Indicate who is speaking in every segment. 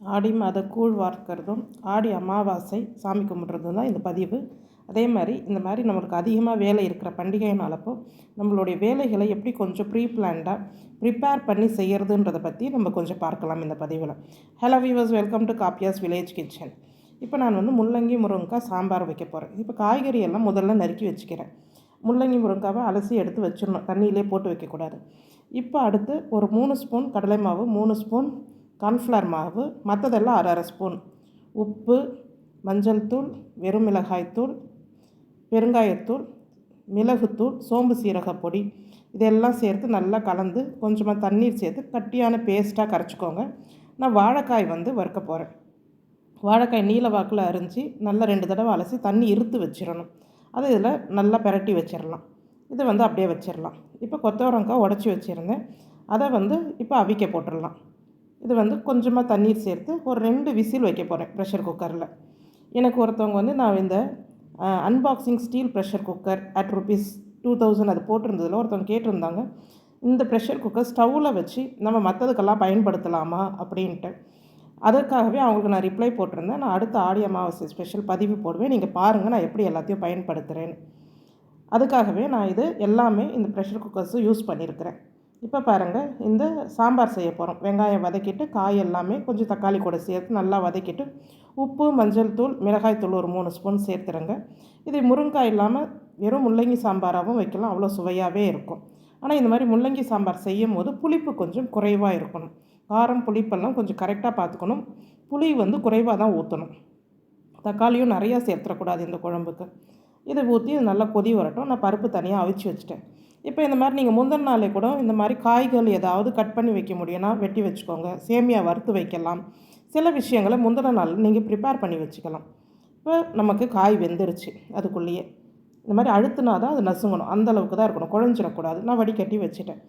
Speaker 1: ஆடி மாத கூழ் வார்க்கிறதும் ஆடி அமாவாசை சாமி கும்பிட்றதும் தான் இந்த பதிவு. அதே மாதிரி இந்த மாதிரி நம்மளுக்கு அதிகமாக வேலை இருக்கிற பண்டிகை நாளப்போ நம்மளுடைய வேலைகளை எப்படி கொஞ்சம் ப்ரீ பிளான்டாக ப்ரிப்பேர் பண்ணி செய்கிறதுன்றதை பற்றி நம்ம கொஞ்சம் பார்க்கலாம் இந்த பதிவில். Hello viewers welcome to Kappiya's village kitchen இப்போ நான் வந்து முள்ளங்கி முருங்கைக்காய் சாம்பார் வைக்க போகிறேன் இப்போ காய்கறி எல்லாம் முதல்ல நறுக்கி வச்சுக்கிறேன். முள்ளங்கி முருங்காவை அலசி எடுத்து வச்சிடணும். தண்ணியிலே போட்டு வைக்கக்கூடாது. இப்போ அடுத்து ஒரு மூணு ஸ்பூன் கடலை மாவு மூணு ஸ்பூன் கார்ன்ஃப்ளவர் மாவு மற்றதெல்லாம் அரை அரை ஸ்பூன். உப்பு மஞ்சள் தூள் வெறும் மிளகாய்த்தூள் பெருங்காயத்தூள் மிளகுத்தூள் சோம்பு சீரக பொடி. இதெல்லாம் சேர்த்து நல்லா கலந்து கொஞ்சமாக தண்ணீர் சேர்த்து கட்டியான பேஸ்ட்டாக கரைச்சிக்கோங்க. நான் வாழைக்காய் வந்து வறுக்க போகிறேன் வாழைக்காய் நீல வாக்கில் அரிஞ்சு நல்லா ரெண்டு தடவை அலசி தண்ணி இருத்து வச்சிடணும். அது இதில் நல்லா பெரட்டி வச்சிடலாம். இதை வந்து அப்படியே வச்சிடலாம். இப்போ கொத்தவரங்காய் உடச்சி வச்சுருந்தேன். அதை வந்து இப்போ அவிக்க போட்டுடலாம். இது வந்து கொஞ்சமாக தண்ணீர் சேர்த்து ஒரு ரெண்டு விசில் வைக்க போகிறேன் ப்ரெஷர் குக்கரில் எனக்கு ஒருத்தவங்க வந்து நான் இந்த unboxing steel pressure cooker at rupees two thousand அது போட்டிருந்ததில் ஒருத்தவங்க கேட்டிருந்தாங்க. இந்த ப்ரெஷர் குக்கர் ஸ்டவ்வில் வச்சு நம்ம மற்றதுக்கெல்லாம் பயன்படுத்தலாமா அப்படின்ட்டு. அதற்காகவே அவங்களுக்கு நான் ரிப்ளை போட்டிருந்தேன். நான் அடுத்த ஆடி அமாவாசை ஸ்பெஷல் பதிவு போடுவேன். நீங்கள் பாருங்கள் நான் எப்படி எல்லாத்தையும் பயன்படுத்துகிறேன்னு அதுக்காகவே நான் இது எல்லாமே இந்த ப்ரெஷர் குக்கர்ஸும் யூஸ் பண்ணியிருக்கிறேன். இப்போ பாருங்கள் இந்த சாம்பார் செய்ய போகிறோம் வெங்காயம் வதக்கிட்டு காய் எல்லாமே கொஞ்சம் தக்காளி கூட சேர்த்து நல்லா வதக்கிட்டு உப்பு மஞ்சள் தூள் மிளகாய் தூள் ஒரு மூணு ஸ்பூன் சேர்த்துருங்க இதை முருங்காய் இல்லாமல் வெறும் முள்ளங்கி சாம்பாராகவும் வைக்கலாம். அவ்வளோ சுவையாகவே இருக்கும். ஆனால் இந்த மாதிரி முள்ளங்கி சாம்பார் செய்யும் போது புளிப்பு கொஞ்சம் குறைவாக இருக்கணும். காரம் புளிப்பெல்லாம் கொஞ்சம் கரெக்டாக பார்த்துக்கணும். புளி வந்து குறைவாக தான் ஊற்றணும் தக்காளியும் நிறையா சேர்த்துடக்கூடாது இந்த குழம்புக்கு. இதை ஊற்றி நல்லா கொதி வரட்டும். நான் பருப்பு தனியாக அவிச்சு வச்சுட்டேன். இப்போ இந்த மாதிரி நீங்கள் முந்தின நாளே கூட இந்த மாதிரி காய்கள் ஏதாவது கட் பண்ணி வைக்க முடியும்னா வெட்டி வச்சுக்கோங்க சேமியா வறுத்து வைக்கலாம். சில விஷயங்களை முந்தின நாள் நீங்கள் ப்ரிப்பேர் பண்ணி வச்சுக்கலாம். இப்போ நமக்கு காய் வெந்துருச்சு அதுக்குள்ளேயே. இந்த மாதிரி அழுத்துனா தான் அது நசுங்கணும். அந்தளவுக்கு தான் இருக்கணும். குழஞ்சிடக்கூடாது. நான் வடிகட்டி வச்சுட்டேன்.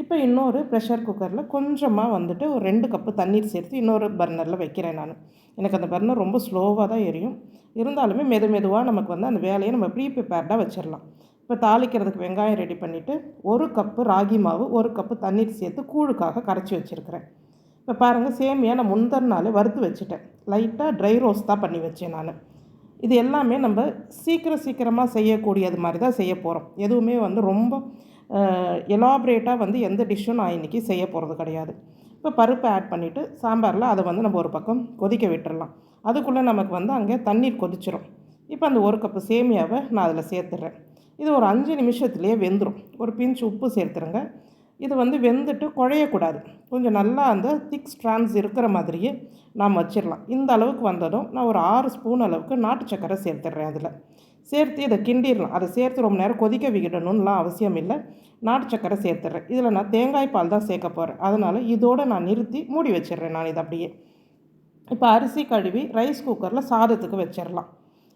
Speaker 1: இப்போ இன்னொரு ப்ரெஷர் குக்கரில் கொஞ்சமாக வந்துட்டு ஒரு ரெண்டு கப்பு தண்ணீர் சேர்த்து இன்னொரு பர்னரில் வைக்கிறேன் நான். எனக்கு அந்த பர்னர் ரொம்ப ஸ்லோவாக தான் எரியும். இருந்தாலுமே மெது மெதுவாக நமக்கு வந்து அந்த வேலையை நம்ம ப்ரீ ப்ரிப்பேர்டாக வச்சிடலாம். இப்போ தாளிக்கிறதுக்கு வெங்காயம் ரெடி பண்ணிவிட்டு ஒரு கப்பு ராகி மாவு ஒரு கப்பு தண்ணீர் சேர்த்து கூழுக்காக கரைச்சி வச்சுருக்கிறேன். இப்போ பாருங்கள் சேமியா நான் முந்தின நாள் வறுத்து வச்சுட்டேன். லைட்டாக ட்ரை ரோஸ் தான் பண்ணி வச்சேன் நான். இது எல்லாமே நம்ம சீக்கிரம் சீக்கிரமாக செய்யக்கூடியது மாதிரி தான் செய்ய போகிறோம் எதுவுமே வந்து ரொம்ப எலாபரேட்டாக வந்து எந்த டிஷ்ஷும் நான் இன்றைக்கி செய்ய போகிறது கிடையாது. இப்போ பருப்பை ஆட் பண்ணிவிட்டு சாம்பாரில் அதை வந்து நம்ம ஒரு பக்கம் கொதிக்க விட்டுடலாம் அதுக்குள்ளே நமக்கு வந்து அங்கே தண்ணீர் கொதிச்சிடும் இப்போ அந்த ஒரு கப்பு சேமியாவை நான் அதில் சேர்த்துட்றேன் இது ஒரு அஞ்சு நிமிஷத்துலேயே வெந்துடும் ஒரு பிஞ்சு உப்பு சேர்த்துருங்க. இது வந்து வெந்துட்டு குழையக்கூடாது. கொஞ்சம் நல்லா அந்த திக் ஸ்ட்ரான்ஸ் இருக்கிற மாதிரியே நாம் வச்சிடலாம் இந்த அளவுக்கு வந்ததும் நான் ஒரு ஆறு ஸ்பூன் அளவுக்கு நாட்டு சக்கரை சேர்த்துட்றேன் அதில். சேர்த்து இதை கிண்டிடலாம் அதை சேர்த்து ரொம்ப நேரம் கொதிக்க விடணும்லாம் அவசியம் இல்லை. நாட்டு சக்கரை சேர்த்துட்றேன் இதில் நான் தேங்காய் பால் தான் சேர்க்க போகிறேன் அதனால் இதோடு நான் நிறுத்தி மூடி வச்சிடுறேன் நான் இதை அப்படியே. இப்போ அரிசி கழுவி ரைஸ் குக்கரில் சாதத்துக்கு வச்சிடலாம்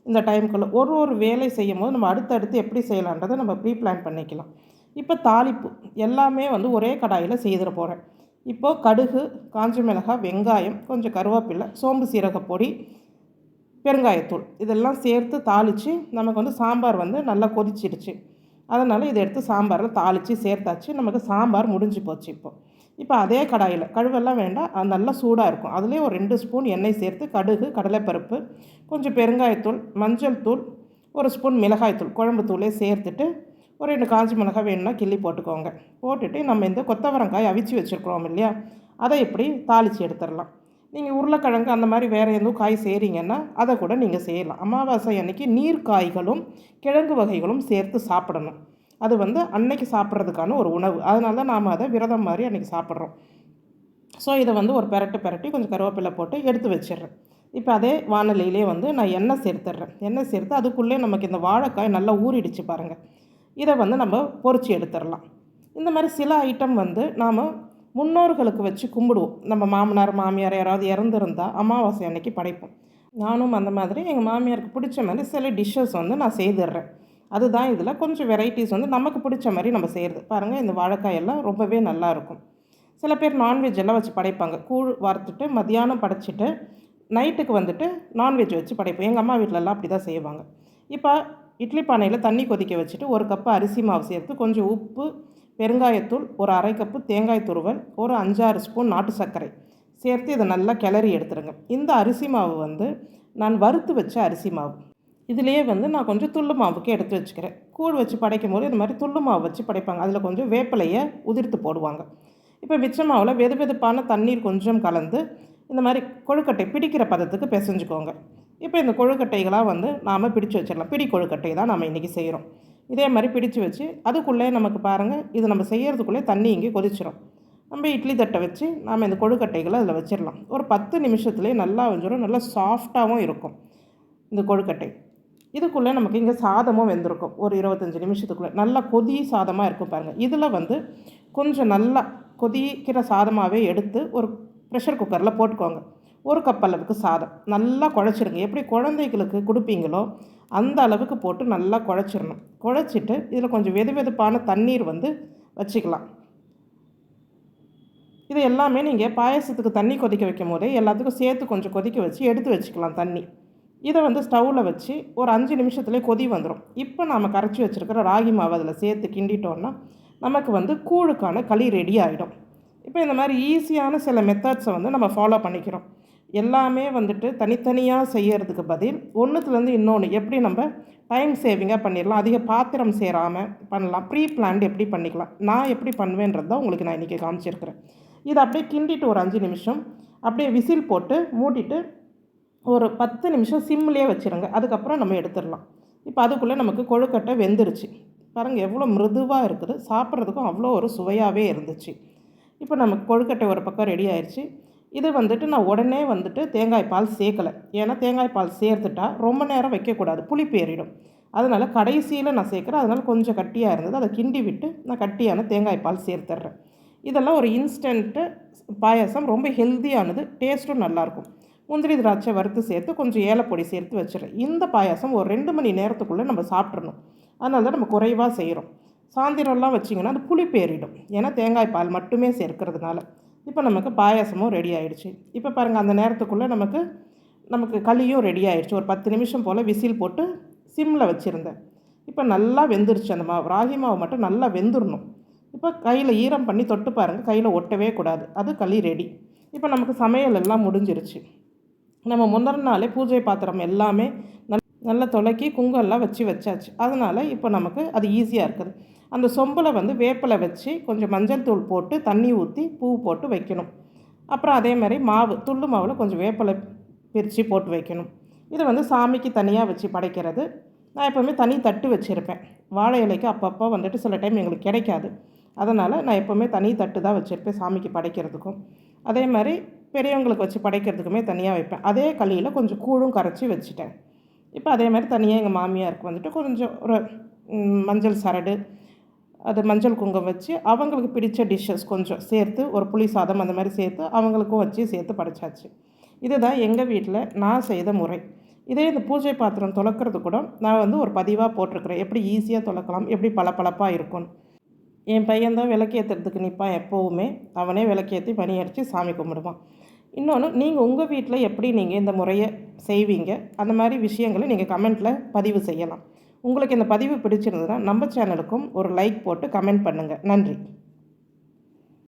Speaker 1: இந்த டைமுக்குள்ளே ஒரு ஒரு வேலை செய்யும் போது நம்ம அடுத்தடுத்து எப்படி செய்யலான்றதை நம்ம ப்ரீ பிளான் பண்ணிக்கலாம். இப்போ தாளிப்பு எல்லாமே வந்து ஒரே கடாயில் செய்திட போகிறேன் இப்போது கடுகு காஞ்ச மிளகாய் வெங்காயம் கொஞ்சம் கருவேப்பிலை சோம்பு சீரக பொடி பெருங்காயத்தூள் இதெல்லாம் சேர்த்து தாளித்து நமக்கு வந்து சாம்பார் வந்து நல்லா கொதிச்சிடுச்சு. அதனால் இதை எடுத்து சாம்பாரில் தாளித்து சேர்த்தாச்சு. நமக்கு சாம்பார் முடிஞ்சு போச்சு இப்போது இப்போ அதே கடாயில் கழுவெல்லாம் வேண்டாம் அது நல்லா சூடாக இருக்கும். அதுலேயே ஒரு ரெண்டு ஸ்பூன் எண்ணெய் சேர்த்து கடுகு கடலைப்பருப்பு கொஞ்சம் பெருங்காயத்தூள் மஞ்சள் தூள் ஒரு ஸ்பூன் மிளகாய்த்தூள் குழம்பு தூளே சேர்த்துட்டு ஒரு ரெண்டு காஞ்சி மிளகாய் வேணும்னா கிள்ளி போட்டுக்கோங்க. போட்டுட்டு நம்ம இந்த கொத்தவரங்காய் அவிச்சு வச்சுருக்குறோம் இல்லையா? அதை இப்படி தாளித்து எடுத்துடலாம். நீங்கள் உருளைக்கிழங்கு அந்த மாதிரி வேறு எதுவும் காய் செய்கிறீங்கன்னா அதை கூட நீங்கள் செய்யலாம். அமாவாசை அன்னைக்கு நீர் காய்களும் கிழங்கு வகைகளும் சேர்த்து சாப்பிடணும். அது வந்து அன்னைக்கு சாப்பிட்றதுக்கான ஒரு உணவு. அதனால தான் நாம் அதை விரதம் மாதிரி அன்றைக்கி சாப்பிட்றோம். ஸோ இதை வந்து ஒரு பெரட்டு பெரட்டி கொஞ்சம் கருவேப்பிலை போட்டு எடுத்து வச்சிடுறேன். இப்போ அதே வானொலியிலே வந்து நான் எண்ணெய் சேர்த்துட்றேன். எண்ணெய் சேர்த்து அதுக்குள்ளே நமக்கு இந்த வாழைக்காய் நல்லா ஊறிடுச்சு பாருங்கள் இதை வந்து நம்ம பொறிச்சு எடுத்துடலாம். இந்த மாதிரி சில ஐட்டம் வந்து நாம் முன்னோர்களுக்கு வச்சு கும்பிடுவோம். நம்ம மாமனார் மாமியார் யாராவது இறந்துருந்தால் அமாவாசை அன்னைக்கு படைப்போம். நானும் அந்த மாதிரி எங்கள் மாமியாருக்கு பிடிச்ச மாதிரி சில டிஷ்ஷஸ் வந்து நான் செய்துடுறேன். அதுதான் இதில் கொஞ்சம் வெரைட்டிஸ் வந்து நமக்கு பிடிச்ச மாதிரி நம்ம செய்கிறது பாருங்கள் இந்த வாழைக்காயெல்லாம் ரொம்பவே நல்லாயிருக்கும் சில பேர் நான்வெஜ் எல்லாம் வச்சு படைப்பாங்க. கூழ் வறுத்துட்டு மதியானம் படைச்சிட்டு நைட்டுக்கு வந்துட்டு நான்வெஜ் வச்சு படைப்போம். எங்கள் அம்மா வீட்டிலலாம் அப்படி தான் செய்வாங்க. இப்போ இட்லி பானையில் தண்ணி கொதிக்க வச்சுட்டு ஒரு கப்பு அரிசி மாவு சேர்த்து கொஞ்சம் உப்பு பெருங்காயத்தூள் ஒரு அரை கப்பு தேங்காய் துருவல் ஒரு அஞ்சாறு ஸ்பூன் நாட்டு சர்க்கரை சேர்த்து இதை நல்லா கிளறி எடுத்துருங்க. இந்த அரிசி மாவு வந்து நான் வறுத்து வச்ச அரிசி மாவு. இதுலேயே வந்து நான் கொஞ்சம் துள்ளு மாவுக்கு எடுத்து வச்சுக்கிறேன். கூழ் வச்சு படைக்கும் போது இந்த மாதிரி துள்ளு மாவு வச்சு படைப்பாங்க. அதில் கொஞ்சம் வேப்பிலையை உதிர்த்து போடுவாங்க. இப்போ மிச்ச மாவில் வெது வெதுப்பான தண்ணீர் கொஞ்சம் கலந்து இந்த மாதிரி கொழுக்கட்டை பிடிக்கிற பதத்துக்கு பிசைஞ்சுக்கோங்க. இப்போ இந்த கொழுக்கட்டைகளாக வந்து நாம் பிடிச்சு வச்சிடலாம். பிடி கொழுக்கட்டை தான் நம்ம இன்றைக்கி செய்கிறோம் இதே மாதிரி பிடிச்சு வச்சு அதுக்குள்ளே நமக்கு பாருங்கள் இது நம்ம செய்கிறதுக்குள்ளே தண்ணி இங்கே கொதிச்சிடும் நம்ம இட்லி தட்டை வச்சு நாம் இந்த கொழுக்கட்டைகளை அதில் வச்சிடலாம். ஒரு பத்து நிமிஷத்துலேயே நல்லா வந்துடும் நல்லா சாஃப்டாகவும் இருக்கும். இந்த கொழுக்கட்டை. இதுக்குள்ளே நமக்கு இங்கே சாதமும் வெந்திருக்கும். ஒரு இருபத்தஞ்சி நிமிஷத்துக்குள்ளே. நல்லா கொதி சாதமாக இருக்கும் பாருங்கள் இதில் வந்து கொஞ்சம் நல்லா கொதிக்கிற சாதமாகவே எடுத்து ஒரு ப்ரெஷர் குக்கரில் போட்டுக்கோங்க. ஒரு கப் அளவுக்கு சாதம். நல்லா குழச்சிருங்க. எப்படி குழந்தைகளுக்கு கொடுப்பீங்களோ அந்த அளவுக்கு போட்டு நல்லா குழச்சிடணும் குழச்சிட்டு இதில் கொஞ்சம் வெது வெதுப்பான தண்ணீர் வந்து வச்சுக்கலாம். இது எல்லாமே நீங்கள் பாயசத்துக்கு தண்ணி கொதிக்க வைக்கும் போதே எல்லாத்துக்கும் சேர்த்து கொஞ்சம் கொதிக்க வச்சு எடுத்து வச்சுக்கலாம் தண்ணி. இதை வந்து ஸ்டவ்வில் வச்சு ஒரு அஞ்சு நிமிஷத்துலேயே கொதி வந்துடும் இப்போ நாம் கரைச்சி வச்சுருக்கிற ராகி மாவு அதில் சேர்த்து கிண்டிட்டோன்னா நமக்கு வந்து கூழுக்கான களி ரெடி ஆகிடும் இப்போ இந்த மாதிரி ஈஸியான சில மெத்தட்ஸை வந்து நம்ம ஃபாலோ பண்ணிக்கிறோம். எல்லாமே வந்துட்டு தனித்தனியாக செய்கிறதுக்கு பதில் ஒன்றுத்துலேருந்து இன்னொன்று எப்படி நம்ம டைம் சேவிங்காக பண்ணிடலாம் அதிக பாத்திரம் சேராமல் பண்ணலாம் ப்ரீ பிளான்ட் எப்படி பண்ணிக்கலாம் நான் எப்படி பண்ணுவேன்றது தான் உங்களுக்கு நான் இன்றைக்கி காமிச்சிருக்கிறேன். இதை அப்படியே கிண்டிட்டு ஒரு அஞ்சு நிமிஷம் அப்படியே விசில் போட்டு மூட்டிட்டு ஒரு பத்து நிமிஷம் சிம்லேயே வச்சுருங்க. அதுக்கப்புறம் நம்ம எடுத்துடலாம். இப்போ அதுக்குள்ளே நமக்கு கொழுக்கட்டை வெந்துருச்சு. பாருங்கள் எவ்வளோ மிருதுவாக இருக்குது. சாப்பிட்றதுக்கும் அவ்வளோ ஒரு சுவையாகவே இருந்துச்சு. இப்போ நமக்கு கொழுக்கட்டை ஒரு பக்கம் ரெடி ஆயிடுச்சு இது வந்துட்டு நான் உடனே வந்துட்டு தேங்காய் பால் சேர்க்கலை. ஏன்னா தேங்காய் பால் சேர்த்துட்டா ரொம்ப நேரம் வைக்கக்கூடாது. புளிப்பு ஏறிடும். அதனால் கடைசியில் நான் சேர்க்குறேன். அதனால் கொஞ்சம் கட்டியாக இருந்தது. அதை கிண்டி விட்டு நான் கட்டியான தேங்காய் பால் சேர்த்துட்றேன். இதெல்லாம் ஒரு இன்ஸ்டன்ட்டு பாயசம். ரொம்ப ஹெல்த்தியானது டேஸ்ட்டும் நல்லாயிருக்கும் முந்திரி திராட்சை வறுத்து சேர்த்து கொஞ்சம் ஏலப்பொடி சேர்த்து வச்சிடறேன் இந்த பாயாசம் ஒரு ரெண்டு மணி நேரத்துக்குள்ளே நம்ம சாப்பிட்றணும் அதனால தான் நம்ம குறைவாக செய்கிறோம் சாந்திரம்லாம் வச்சிங்கன்னா அது புளிப்பேறிடும் ஏன்னா தேங்காய் பால் மட்டுமே சேர்க்கறதுனால. இப்போ நமக்கு பாயாசமும் ரெடி ஆகிடுச்சு இப்போ பாருங்கள் அந்த நேரத்துக்குள்ளே நமக்கு நமக்கு களியும் ரெடி ஆகிடுச்சு ஒரு பத்து நிமிஷம் போல் விசில் போட்டு சிம்மில் வச்சுருந்தேன். இப்போ நல்லா வெந்துருச்சு அந்த மாவு. ராகி மாவு மட்டும் நல்லா வெந்துடணும் இப்போ கையில் ஈரம் பண்ணி தொட்டு பாருங்கள் கையில் ஒட்டவே கூடாது. அது களி ரெடி இப்போ நமக்கு சமையல் எல்லாம் முடிஞ்சிருச்சு. நம்ம முந்தின நாளே பூஜை பாத்திரம் எல்லாமே நல் நல்லா துளக்கி குங்கெல்லாம் வச்சு வச்சாச்சு. அதனால் இப்போ நமக்கு அது ஈஸியாக இருக்குது. அந்த சொம்பில் வந்து வேப்பிலை வச்சு கொஞ்சம் மஞ்சள் தூள் போட்டு தண்ணி ஊற்றி பூ போட்டு வைக்கணும். அப்புறம் அதே மாதிரி மாவு துள்ளு மாவில் கொஞ்சம் வேப்பிலை பிரித்து போட்டு வைக்கணும். இதை வந்து சாமிக்கு தனியாக வச்சு படைக்கிறது. நான் எப்போவுமே தனி தட்டு வச்சுருப்பேன். வாழை இலைக்கு அப்பப்போ வந்துட்டு சில டைம் எங்களுக்கு கிடைக்காது. அதனால் நான் எப்போவுமே தனி தட்டு தான் வச்சுருப்பேன் சாமிக்கு படைக்கிறதுக்கும். அதே மாதிரி பெரியவங்களுக்கு வச்சு படைக்கிறதுக்குமே தனியாக வைப்பேன். அதே களியில் கொஞ்சம் கூழும் கரைச்சி வச்சுட்டேன். இப்போ அதே மாதிரி தனியாக எங்கள் மாமியாருக்கு வந்துட்டு கொஞ்சம் ஒரு மஞ்சள் சரடு அது மஞ்சள் குங்குமம் வச்சு அவங்களுக்கு பிடித்த டிஷ்ஷஸ் கொஞ்சம் சேர்த்து ஒரு புளி சாதம் அந்த மாதிரி சேர்த்து அவங்களுக்கும் வச்சு சேர்த்து படைச்சாச்சு. இதுதான் எங்கள் வீட்டில் நான் செய்த முறை. இதே இந்த பூஜை பாத்திரம் துளக்கிறது கூட நான் வந்து ஒரு பதிவாக போட்டிருக்கிறேன். எப்படி ஈஸியாக துளக்கலாம் எப்படி பளபளப்பாக இருக்கும்னு. என் பையன் தான் விளக்கேற்றுறதுக்கு நிற்பான் எப்போவுமே. அவனே விளக்கேற்றி பணியடித்து சாமி கும்பிடுவான். இன்னொன்று நீங்கள் உங்கள் வீட்டில் எப்படி நீங்கள் இந்த முறையை செய்வீங்க? அந்த மாதிரி விஷயங்களை நீங்கள் கமெண்ட்டில் பதிவு செய்யலாம். உங்களுக்கு இந்த பதிவு பிடிச்சிருந்ததுன்னா நம்ம சேனலுக்கும் ஒரு லைக் போட்டு கமெண்ட் பண்ணுங்கள் நன்றி.